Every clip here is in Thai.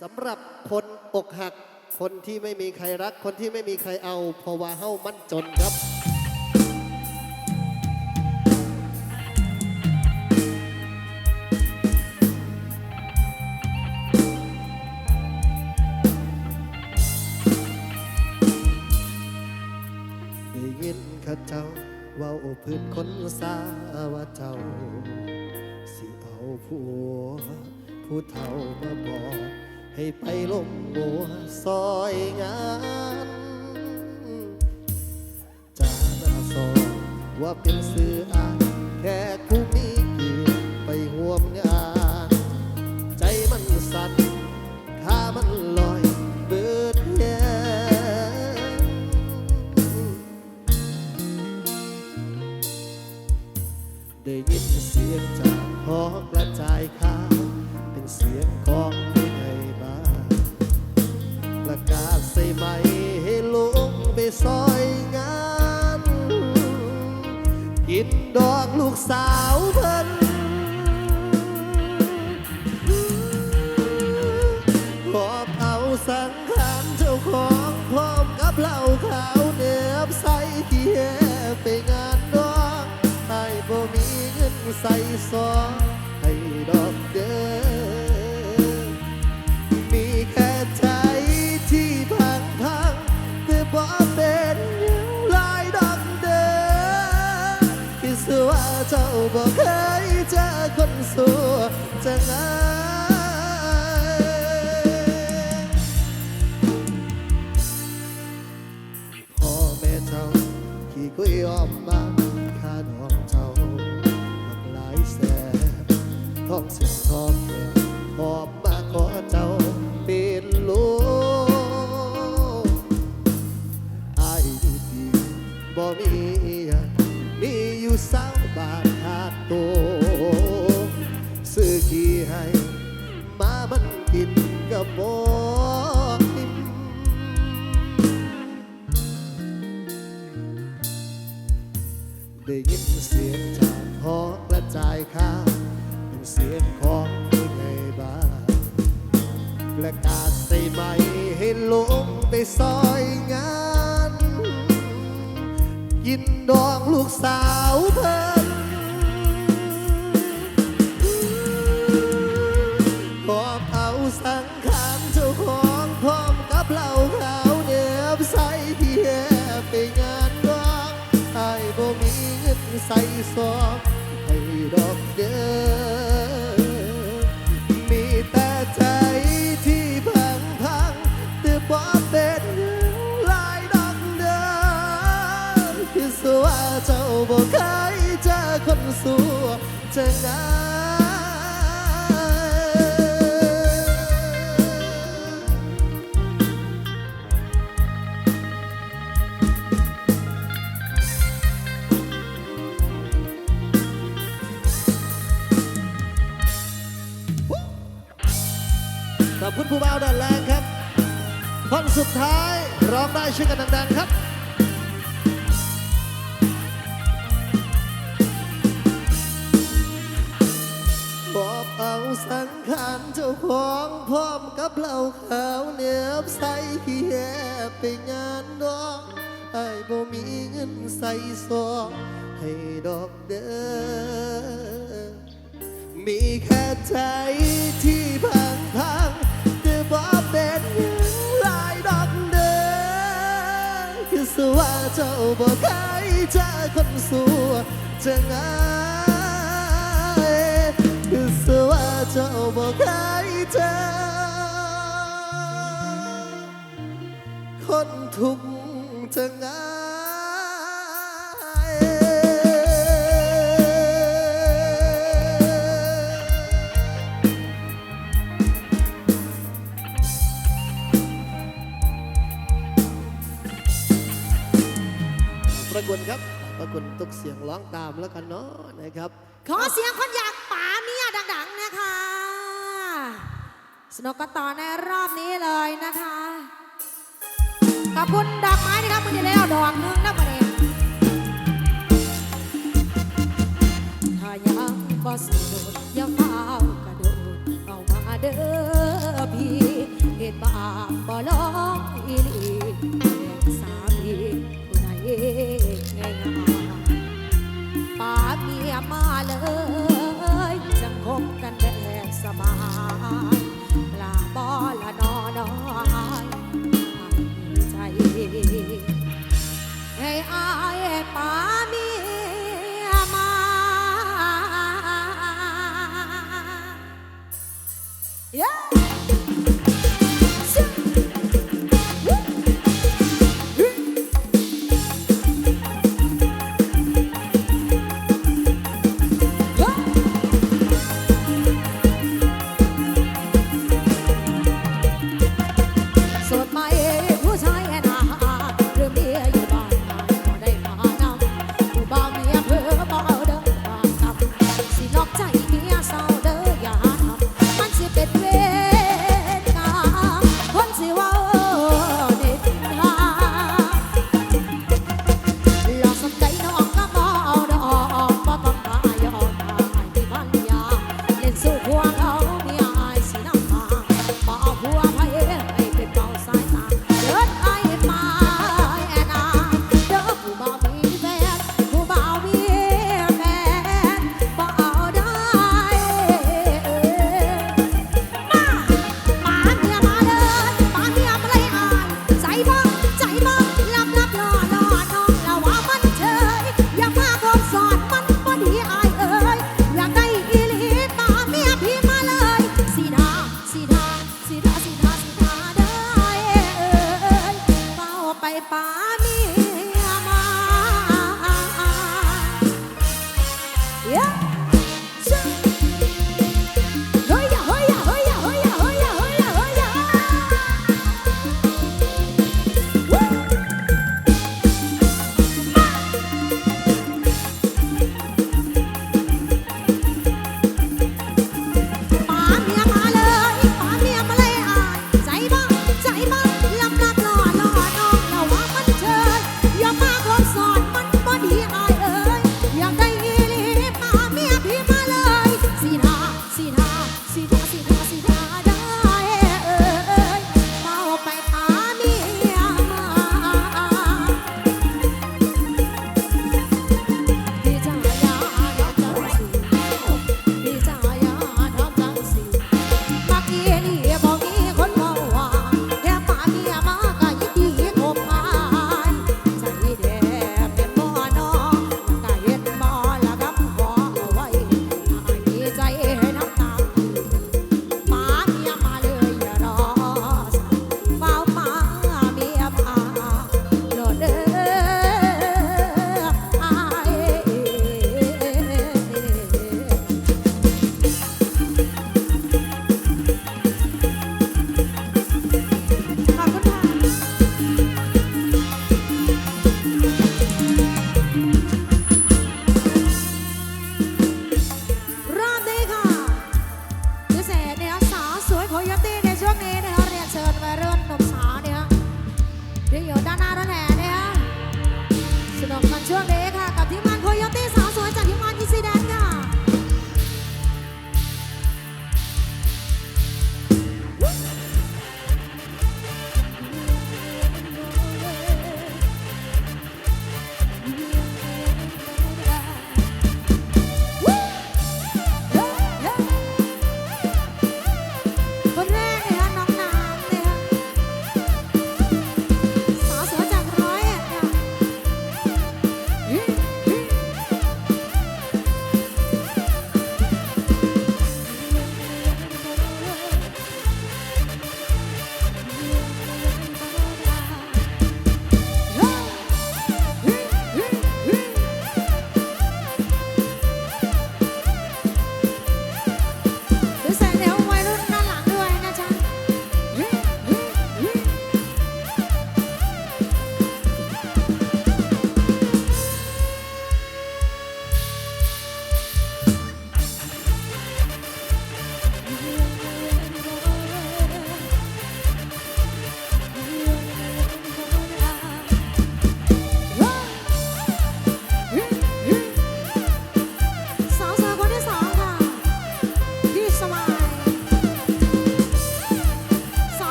สำหรับคนอกหัก คนที่ไม่มีใครรัก คนที่ไม่มีใครเอาเพราะว่าเฮ้ามั่นจนครับ อบใส่ที่แห่ไปงานดอกไอ้บ่มีเงินใส่ซองให้ดอกเด้อมีแค่ใจที่พังพังแต่บ่เป็นอย่างไรดอกเด้อคิดซะว่าเจ้าบ่เคยเจอคนสัวจะงพ่ ที่คุยออมมาค่าน้องเจ้ามากหลายแสนท้องสิงทองแก่หอบมาขอเจ้า สองให้ดอกเด้อมีแต่ใจที่พังพังแต่บ่เป็นลายดอกเด้อคือสว่าเจ้าบ่เคยเจอคนสัวจะงา คุณผู้บ่าวด้านแรงครับคนสุดท้ายร้องได้ช่วยกันดังๆครับบอกเอาสังขารเจ้าของพร้อมกับเหล้าขาวเนียบใส่ขี้แย่ไปงานดอกไอ้บ่มีเงินใส่ซองให้ดอกเด้อมีแค่ใจที่พังพัง เจ้าบอกใครเจอคนสัวจะงายคือสว่าเจ้าบอกใครเจอคนทุกข์จะงาย ครับขอบคุณทุกเสียงร้องตามแล้วกันเนาะนะครับ ขอเสียงคนอยากป๋าเมี่ยดัง ๆนะคะ สนุกก็ต่อในรอบนี้เลยนะคะ ขอบคุณดอกไม้นะครับมือที่แล้วดอกนึงนะวันนี้ถ้ายังบ่สะดวกอย่าเฝ้ากระโดดเอามาเด้อพี่เหตุบาปบ่ลองอีลีสา ป่ามีมาเลยจังคบกันแบบสบายลาบอละนอนอนใจให้อายป่ามี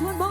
Christmas.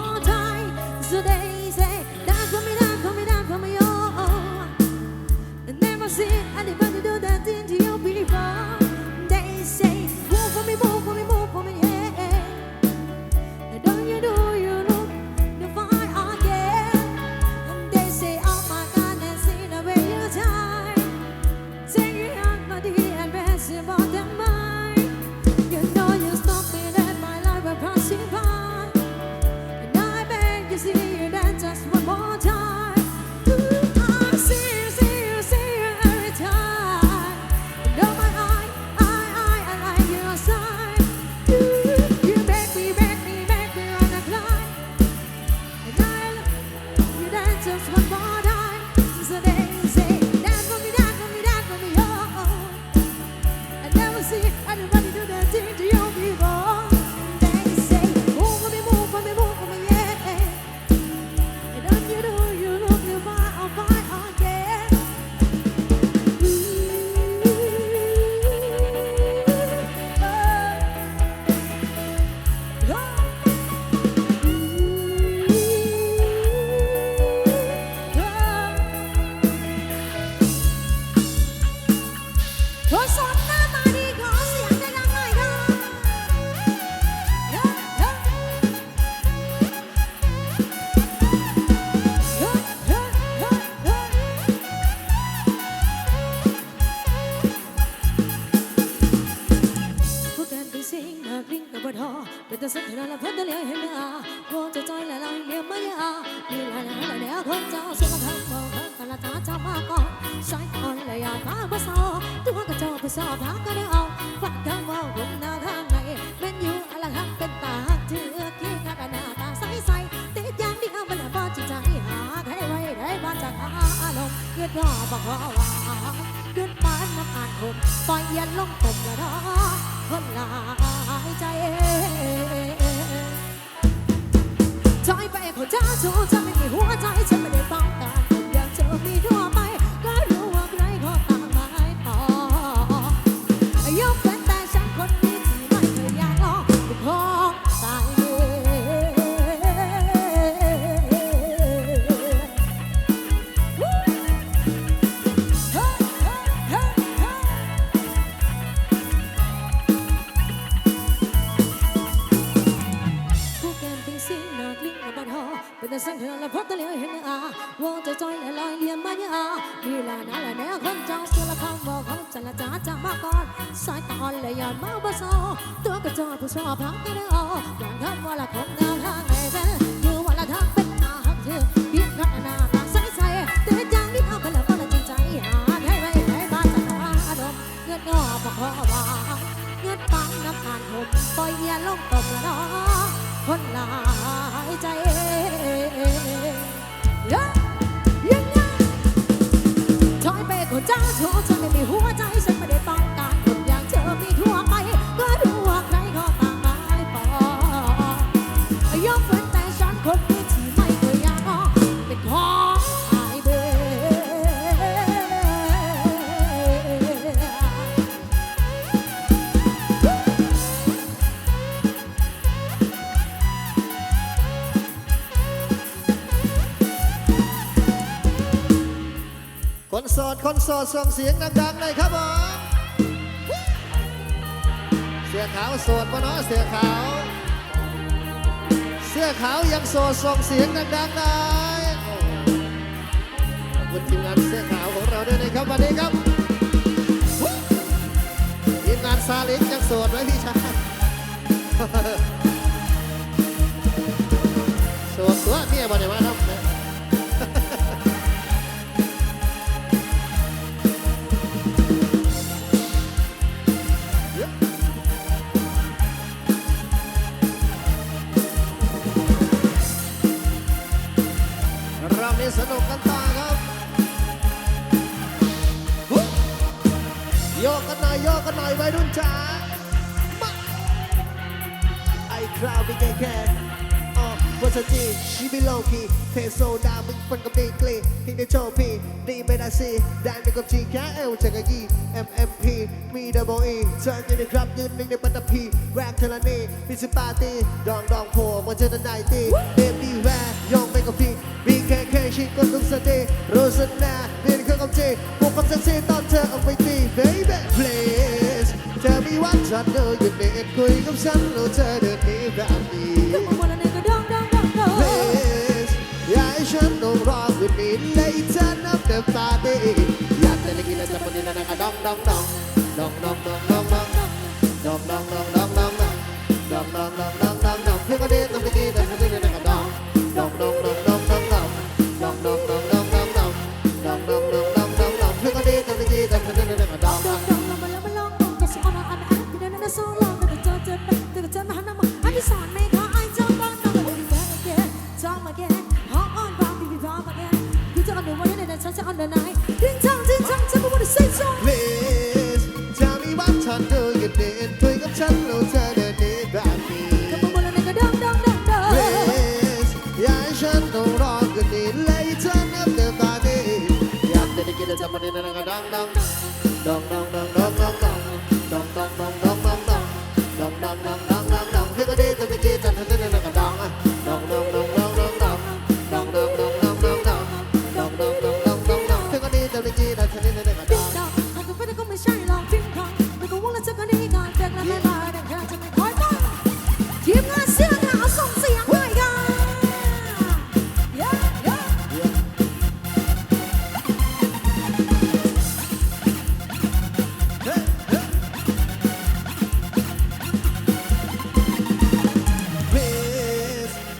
Oh. ทุารอบอกว่าขอว่าเกิดบ้านน้ำอ่านคมปล่อยเย็นลงตมละดอคนหลายใจจอยไปเขาจ้าชูจะไม่มีหัวใจฉันไม่ได้ต้องการผมอยากเจอมีทั่วไแต่สังเธอและพบตะเลียวเห็นอาวงจะจอยและลอยเลียนมาเนี่ยมีลานาและแนวคนจ้าสุรคำบอกเขาจะละจ้าจะมาก่อนสายตาอ่อนและย้อนมาบ่ซอตัวกระจอกผู้ชอบพักก็ได้ออกอย่างคำว่าละคงแนวทางไหนเป็นอยู่ว่าละทางเป็นตาหักเธอเพียงรักหน้าตาใสใสแต่อย่างนี้เอากันล้วก็ละจริงใจหาได้ไว้ได้บ้านจะทำอารมณ์เงินงอบ่ขอว่าเงินปังน้ำตาลผมปล่อยเยียลงตมละน้อ คนหลายใจเย้ยังไงถอยไปคนเจ้าชู้ฉันไม่มีหัวใจฉัน สดสดส่งเสียงดังๆเลยครับผมเสื้อขาวโสดปะเนาะเสื้อขาว เสื้อขาวยังโสดส่งเสียงดังๆเลยโอ้ขอบคุณทีมงานเสื้อขาวของเราด้วยนะครับวันนี้ครับทีมงานซาเลิงยังโสดไหมพี่ชายโสดตัวเมียบ่ได้มาทำน แค่แค่อ๋อวัสจีชีวิตโลกีเทโซดามึงฟันกับดีกลีที่ได้โชว์พี่ดีไม่ได้สิได้ในกับจีแค่เอลจากกี MMP มีดับเบิลอีเธอยืนในครับยืนหนึ่งในปัตตพีแรกเทลานีมิสปาร์ตี้ดองดองโผล่มาเจอในไนตีเบบี้แวร์ยองไปกับพี่ BKK ชิคก็ทุกสตย์รู้สึกนะเรียนเครื่องกับเจบวกกับเซ็กซี่ตอนเธอเอาไปตี baby please เธอมีวันฉันเดินอยู่เด็กคุยกับฉันแล้วเธอเดินหนีแบบนี้ Come on, wanna nigga, dong, dong, dong, dong. Please อย่าให้ฉันต้องรอวันนี้ later up the party อยากจะได้กินแล้วจะปนนี้นะนะคะดองดองดองดองดองดอง ดองดองดองดอง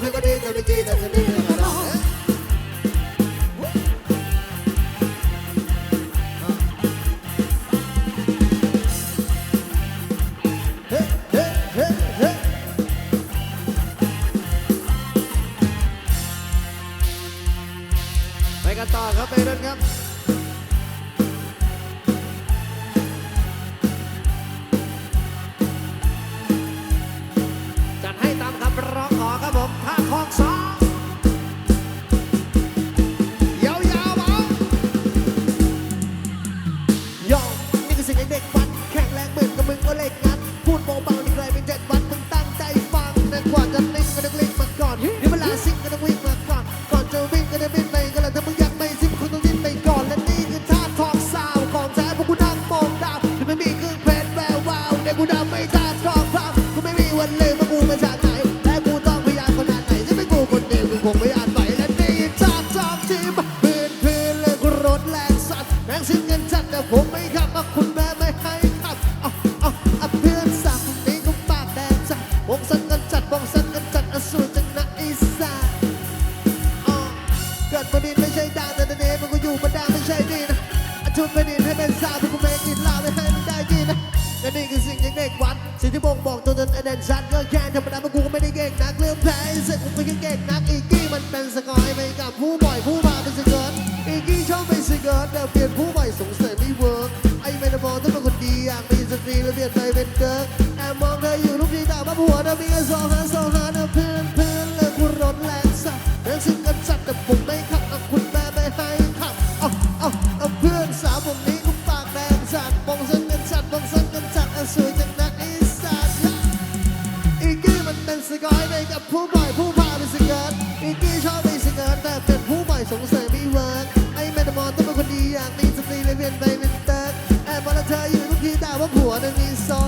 เพื่ก็ดีเธได้จีแต่ไธอ มึงก็เล็กงัดพูดเบาๆนี่ใครเป็นเจ็ดวัน ชุบไม่ดินให้เป็นสาวพวกกูไม่กินเหล้าไม่ให้มันได้กินนะและนี่คือสิ่งที่เด็กวัดสิ่งที่บ่งบอกตัวตนไอเดนชันก็แค่ธรรมดาพวกกูก็ไม่ได้เก่งนักเรื่องแพ้เสร็จกูไม่ได้เก่งนักอีกกี้มันเป็นสกอยไปกับผู้บ่อยผู้มาเป็นสเกิร์ตอีกกี้ชอบเป็นสเกิร์ตแต่เปลี่ยนผู้บ่อยสงสัยไม่เวิร์กไอ้เมนมองต้องเป็นคนดีอยากมีสตรีแล้วเปลี่ยนไปเป็นเกิร์กแอบมองเธออยู่ทุกทีแต่ว่าผัวเธอมีแค่สองหา Pode me.